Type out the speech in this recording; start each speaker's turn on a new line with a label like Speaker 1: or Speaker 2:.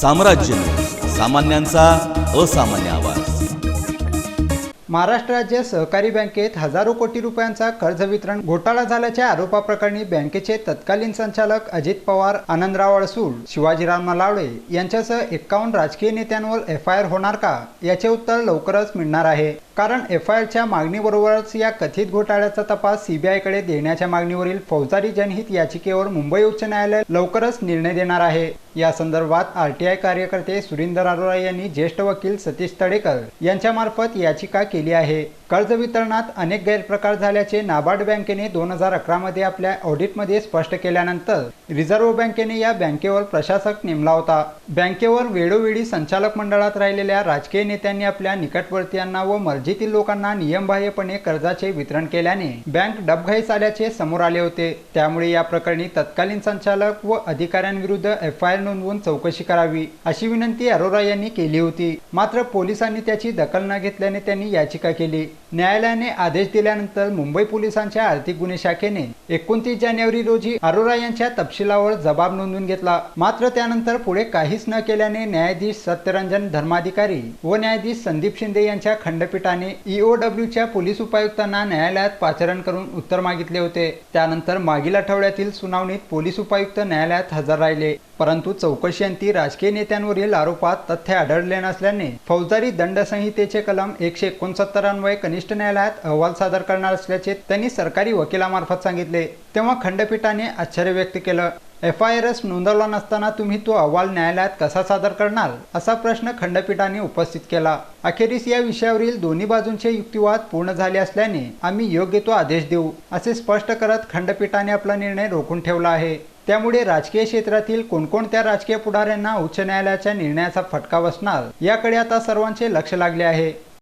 Speaker 1: साम्राज्य सामान्यांचा असामान्य आवाज.
Speaker 2: महाराष्ट्र राज्य सहकारी बँकेत हजारो कोटी रुपयांचा कर्ज वितरण घोटाळा झाल्याच्या आरोपाप्रकरणी बँकेचे तत्कालीन संचालक अजित पवार आनंदराव अडसूळ शिवाजीराव नलावडे यांच्यासह एक्कावन्न राजकीय नेत्यांवर एफ आय आर होणार का? याचे उत्तर लवकरच मिळणार आहे. कारण एफ आय आरच्या मागणीबरोबरच या कथित घोटाळ्याचा तपास सीबीआयकडे देण्याच्या मागणीवरील फौजदारी जनहित याचिकेवर मुंबई उच्च न्यायालय लवकरच निर्णय देणार आहे. या संदर्भात आरटीआय कार्यकर्ते सुरिंदर अरोरा यांनी ज्येष्ठ वकील सतीश तडेकर यांच्यामार्फत याचिका केली आहे. कर्ज वितरणात अनेक गैरप्रकार झाल्याचे नाबार्ड बँकेने दोन हजार अकरामध्ये आपल्या ऑडिटमध्ये स्पष्ट केल्यानंतर रिझर्व्ह बँकेने या बँकेवर प्रशासक नेमला होता. बँकेवर वेळोवेळी संचालक मंडळात राहिलेल्या राजकीय नेत्यांनी आपल्या निकटवर्तीयांना व मर्जीतील लोकांना नियमबाह्यपणे कर्जाचे वितरण केल्याने बँक डबघाईस आल्याचे समोर आले होते. त्यामुळे या प्रकरणी तत्कालीन संचालक व अधिकाऱ्यांविरुद्ध एफ आय आर नोंदवून चौकशी करावी अशी विनंती अरोरा यांनी केली होती. मात्र पोलिसांनी त्याची दखल न घेतल्याने त्यांनी याचिका केली. न्यायालयाने आदेश दिल्यानंतर मुंबई पोलिसांच्या आर्थिक गुन्हे शाखेने एकोणतीस जानेवारी रोजी अरोरा यांच्या तपशिलावर जबाब नोंदवून घेतला. मात्र त्यानंतर पुढे काहीच न केल्याने न्यायाधीश सत्यरंजन धर्माधिकारी व न्यायाधीश संदीप शिंदे यांच्या खंडपीठाने ईओडब्ल्यूच्या पोलीस उपायुक्तांना न्यायालयात पाचारण करून उत्तर मागितले होते. त्यानंतर मागील आठवड्यातील सुनावणीत पोलीस उपायुक्त न्यायालयात हजर राहिले. परंतु चौकशीअंती राजकीय नेत्यांवरील आरोपात तथ्य आढळले नसल्याने फौजदारी दंड संहितेचे कलम एकशे एकोणसत्तर अन्वये कनिष्ठ न्यायालयात अहवाल सादर करणार असल्याचे त्यांनी सरकारी वकिलामार्फत सांगितले. तेव्हा खंडपीठाने आश्चर्य व्यक्त केलं. एफ आय आर एस नोंदवला नसताना तुम्ही तो अहवाल न्यायालयात कसा सादर करणार? असा प्रश्न खंडपीठाने उपस्थित केला. अखेरीस या विषयावरील दोन्ही बाजूंचे युक्तिवाद पूर्ण झाले असल्याने आम्ही योग्य तो आदेश देऊ असे स्पष्ट करत खंडपीठाने आपला निर्णय रोखून ठेवला आहे. त्यामुळे राजकीय क्षेत्रातील कोणकोणत्या राजकीय पुढाऱ्यांना उच्च न्यायालयाच्या निर्णयाचा फटका बसणार याकडे आता सर्वांचे लक्ष लागले आहे.